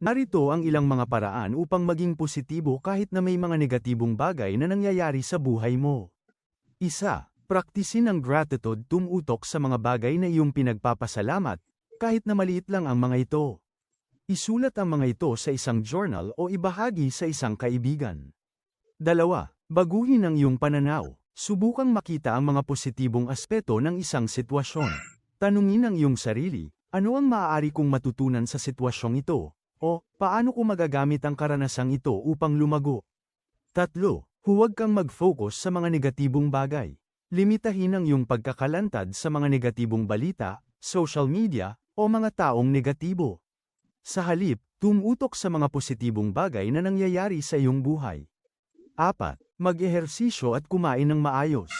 Narito ang ilang mga paraan upang maging positibo kahit na may mga negatibong bagay na nangyayari sa buhay mo. Isa, praktisin ang gratitude tumutok sa mga bagay na iyong pinagpapasalamat, kahit na maliit lang ang mga ito. Isulat ang mga ito sa isang journal o ibahagi sa isang kaibigan. Dalawa, baguhin ang iyong pananaw. Subukang makita ang mga positibong aspeto ng isang sitwasyon. Tanungin ang iyong sarili, ano ang maaari kong matutunan sa sitwasyong ito? O, paano ko magagamit ang karanasang ito upang lumago? Tatlo, huwag kang mag-focus sa mga negatibong bagay. Limitahin ang iyong pagkakalantad sa mga negatibong balita, social media, o mga taong negatibo. Sa halip, tumutok sa mga positibong bagay na nangyayari sa iyong buhay. Apat, mag-ehersisyo at kumain ng maayos.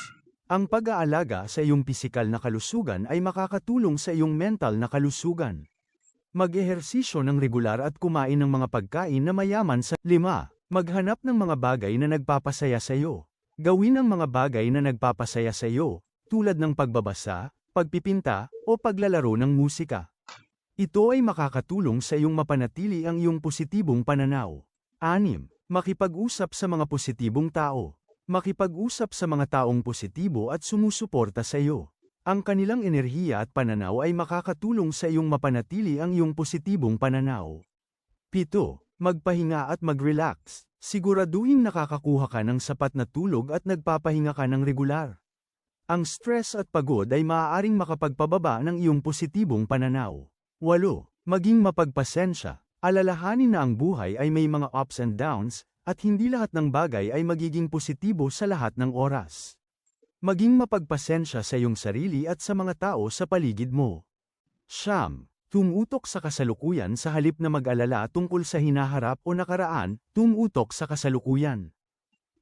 Ang pag-aalaga sa iyong pisikal na kalusugan ay makakatulong sa iyong mental na kalusugan. Mag-ehersisyo ng regular at kumain ng mga pagkain na mayaman sa 5. Maghanap ng mga bagay na nagpapasaya sa iyo. Gawin ang mga bagay na nagpapasaya sa iyo, tulad ng pagbabasa, pagpipinta, o paglalaro ng musika. Ito ay makakatulong sa iyong mapanatili ang iyong positibong pananaw. 6. Makipag-usap sa mga positibong tao. Makipag-usap sa mga taong positibo at sumusuporta sa iyo. Ang kanilang enerhiya at pananaw ay makakatulong sa iyong mapanatili ang iyong positibong pananaw. 7. Magpahinga at mag-relax. Siguraduhin nakakakuha ka ng sapat na tulog at nagpapahinga ka ng regular. Ang stress at pagod ay maaaring makapagpababa ng iyong positibong pananaw. 8. Maging mapagpasensya. Alalahanin na ang buhay ay may mga ups and downs, at hindi lahat ng bagay ay magiging positibo sa lahat ng oras. Maging mapagpasensya sa iyong sarili at sa mga tao sa paligid mo. Siyam, tumutok sa kasalukuyan sa halip na mag-alala tungkol sa hinaharap o nakaraan, tumutok sa kasalukuyan.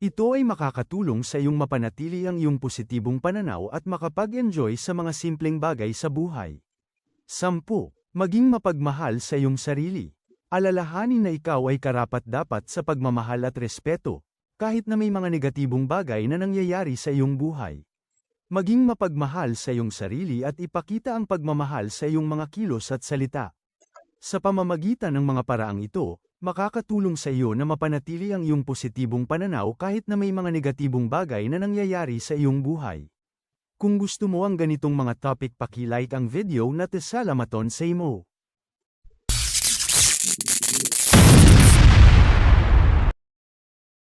Ito ay makakatulong sa iyong mapanatili ang iyong positibong pananaw at makapag-enjoy sa mga simpleng bagay sa buhay. Sampu, maging mapagmahal sa iyong sarili. Alalahanin na ikaw ay karapat-dapat sa pagmamahal at respeto, kahit na may mga negatibong bagay na nangyayari sa iyong buhay. Maging mapagmahal sa iyong sarili at ipakita ang pagmamahal sa iyong mga kilos at salita. Sa pamamagitan ng mga paraang ito, makakatulong sa iyo na mapanatili ang iyong positibong pananaw kahit na may mga negatibong bagay na nangyayari sa iyong buhay. Kung gusto mo ang ganitong mga topic paki-like ang video na tesalamaton sa imo.